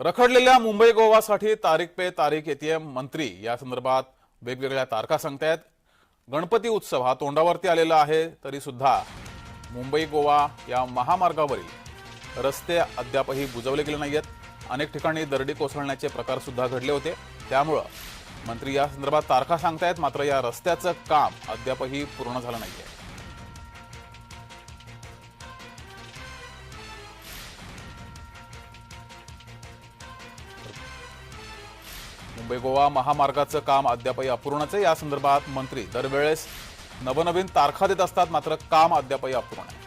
रखडलेल्या मुंबई गोवासाठी तारीख पे तारीख येते मंत्री या संदर्भात वेगवेगळ्या तारखा सांगतायत. गणपती उत्सव हा तोंडावरती आलेला आहे तरी सुद्धा मुंबई गोवा या महामार्गावरील रस्ते अद्यापही बुजवले गेले नाही आहेत अनेक ठिकाणी दरडी कोसळण्याचे प्रकार सुद्धा घडले होते. त्यामुळं मंत्री या संदर्भात तारखा सांगतायत मात्र या रस्त्याचं काम अद्यापही पूर्ण झालं नाही आहे मुंबई गोवा महामार्गाचं काम अद्यापही अपूर्णच आहे. या संदर्भात मंत्री दरवेळेस नवनवीन तारखा देत असतात मात्र काम अद्यापही अपूर्ण आहे.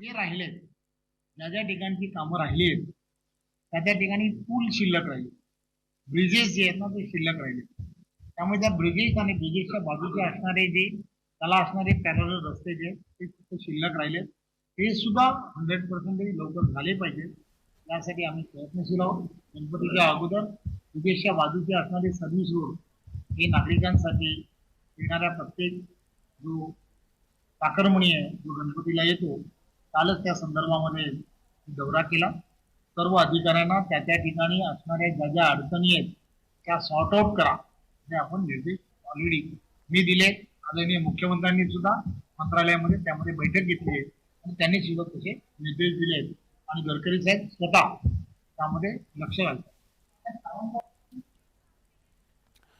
जे राहिले ज्या ज्या ठिकाणची कामं राहिली आहेत त्या त्या ठिकाणी पूल शिल्लक राहिले. ब्रिजेस जे आहेत ना ते शिल्लक राहिले. त्यामुळे त्या ब्रिजेस आणि ब्रिजेसच्या बाजूचे असणारे जे त्याला असणारे पॅरल रस्ते जे ते शिल्लक राहिले. ते सुद्धा हंड्रेड पर्सेंट लवकर झाले पाहिजे. यासाठी आम्ही प्रयत्नशील आहोत. गणपतीच्या अगोदर विदेशच्या बाजूचे असणारे सर्व्हिस रोड हे नागरिकांसाठी येणाऱ्या प्रत्येक जो चाकरमणी आहे जो गणपतीला येतो कालच त्या संदर्भामध्ये दौरा केला. सर्व अधिकाऱ्यांना त्या त्या ठिकाणी असणाऱ्या ज्या ज्या अडचणी आहेत त्या सॉर्ट आउट करा. हे आपण निर्देश ऑलरेडी मी दिले. आदरणीय मुख्यमंत्र्यांनी सुद्धा मंत्रालयामध्ये त्यामध्ये बैठक घेतली आहे. त्यांनी सुद्धा तसे निर्देश दिले. आहेत आणि गडकरी साहेब स्वतः त्यामध्ये लक्ष घालतात.